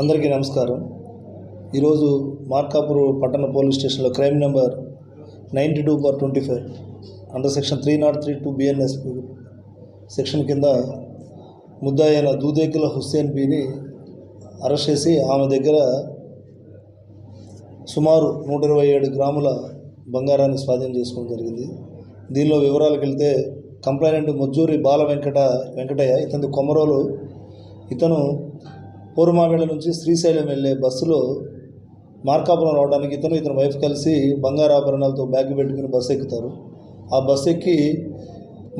అందరికీ నమస్కారం. ఈరోజు మార్కాపూర్ పట్టణ పోలీస్ స్టేషన్లో crime number ninety two bar twenty five under section three not three two BNS section కింద ముద్దాయి దూదేకుల హుస్సేన్ బీని అరెస్ట్ చేసి ఆమె దగ్గర సుమారు నూట ఇరవై ఏడు గ్రాముల బంగారాన్ని స్వాధీనం చేసుకోవడం జరిగింది. దీనిలో వివరాలకు వెళ్తే కంప్లైనెంట్ మజ్జూరి బాల వెంకట వెంకటయ్య ఇతని కొమరోలు ఇతను పూర్వమావేళ నుంచి శ్రీశైలం వెళ్ళే బస్సులో మార్కాపురం రావడానికి ఇతను ఇతని వైఫ్ కలిసి బంగారు ఆభరణాలతో బ్యాగ్ పెట్టుకుని బస్సు ఎక్కుతారు. ఆ బస్సు ఎక్కి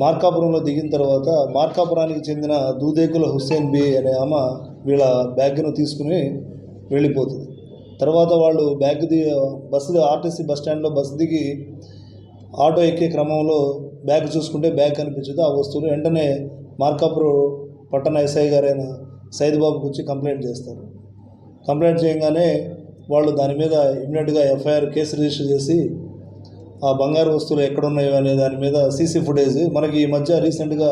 మార్కాపురంలో దిగిన తర్వాత మార్కాపురానికి చెందిన దూదేకుల హుస్సేన్ బి అనే ఆమె వీళ్ళ బ్యాగ్ను తీసుకుని వెళ్ళిపోతుంది. తర్వాత వాళ్ళు bag the bus RTC bus స్టాండ్లో బస్సు దిగి ఆటో ఎక్కే క్రమంలో బ్యాగ్ చూసుకుంటే బ్యాగ్ కనిపించదు. ఆ వస్తువులు వెంటనే మార్కాపురం పట్టణ ఎస్ఐ గారైన సైదుబాబుకి వచ్చి కంప్లైంట్ చేస్తారు. కంప్లైంట్ చేయగానే వాళ్ళు దాని మీద ఇమ్మీడియట్గా ఎఫ్ఐఆర్ కేసు రిజిస్టర్ చేసి ఆ బంగారు వస్తువులు ఎక్కడున్నాయో అనే దాని మీద సీసీ ఫుటేజ్ మనకి ఈ మధ్య రీసెంట్గా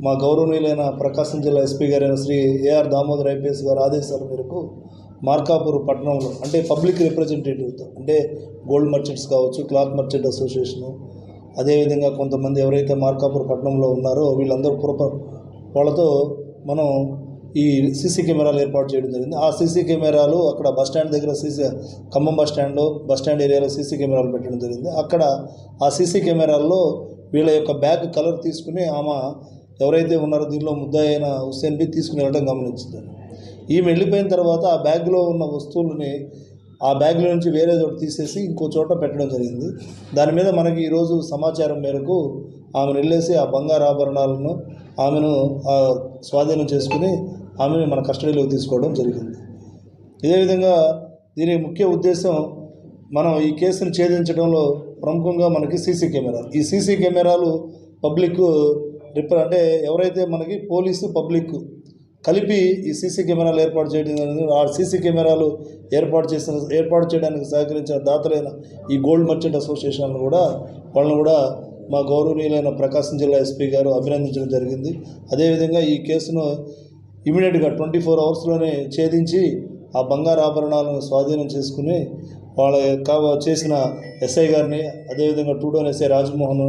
మా గౌరవనీయులైన ప్రకాశం జిల్లా ఎస్పీ గారైన శ్రీ ఏఆర్ దామోదర్ ఐపీఎస్ గారి ఆదేశాల మేరకు మార్కాపూర్ పట్టణంలో అంటే పబ్లిక్ రిప్రజెంటేటివ్తో అంటే గోల్డ్ మర్చెంట్స్ కావచ్చు క్లాత్ మర్చెంట్ అసోసియేషను అదేవిధంగా కొంతమంది ఎవరైతే మార్కాపూర్ పట్టణంలో ఉన్నారో వీళ్ళందరూ పురప వాళ్ళతో మనం ఈ సీసీ కెమెరాలు ఏర్పాటు చేయడం జరిగింది. ఆ సీసీ కెమెరాలు అక్కడ బస్ స్టాండ్ దగ్గర సీసీ ఖమ్మం బస్ స్టాండ్లో బస్ స్టాండ్ ఏరియాలో సీసీ కెమెరాలు పెట్టడం జరిగింది. అక్కడ ఆ సీసీ కెమెరాల్లో వీళ్ళ యొక్క బ్యాగ్ కలర్ తీసుకుని ఆమె ఎవరైతే ఉన్నారో దీనిలో ముద్ద అయిన హుస్సేన్ బి తీసుకుని వెళ్ళడం గమనించింది. ఈమె వెళ్ళిపోయిన తర్వాత ఆ బ్యాగ్లో ఉన్న వస్తువులని ఆ బ్యాగ్లో నుంచి వేరే చోట తీసేసి ఇంకో చోట పెట్టడం జరిగింది. దాని మీద మనకి ఈరోజు సమాచారం మేరకు ఆమెను వెళ్ళేసి ఆ బంగారు ఆభరణాలను ఆమెను స్వాధీనం చేసుకుని ఆమెను మన కస్టడీలోకి తీసుకోవడం జరిగింది. ఇదే విధంగా దీని ముఖ్య ఉద్దేశం మనం ఈ కేసును ఛేదించడంలో ప్రముఖంగా మనకి సీసీ కెమెరాలు ఈ సీసీ కెమెరాలు పబ్లిక్ రిపేర్ అంటే ఎవరైతే మనకి పోలీసు పబ్లిక్ కలిపి ఈ సీసీ కెమెరాలు ఏర్పాటు చేయడం జరిగింది ఆ సీసీ కెమెరాలు ఏర్పాటు చేసిన ఏర్పాటు చేయడానికి సహకరించిన దాతలైన ఈ గోల్డ్ మర్చెంట్ అసోసియేషన్ కూడా వాళ్ళని కూడా మా గౌరవనీయులైన ప్రకాశం జిల్లా ఎస్పీ గారు అభినందించడం జరిగింది. అదేవిధంగా ఈ కేసును ఇమీడియట్గా ట్వంటీ ఫోర్ అవర్స్లోనే ఛేదించి ఆ బంగారు ఆభరణాలను స్వాధీనం చేసుకుని వాళ్ళ చేసిన ఎస్ఐ గారిని అదేవిధంగా టూ డోన్ ఎస్ఐ రాజమోహన్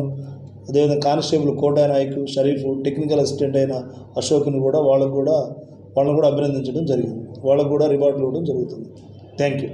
అదేవిధంగా constable Kota Nayak Sharif technical assistant అయిన అశోక్ని కూడా వాళ్ళకు కూడా వాళ్ళని కూడా అభినందించడం జరిగింది. వాళ్ళకు కూడా రివార్డులు ఇవ్వడం జరుగుతుంది. Thank you.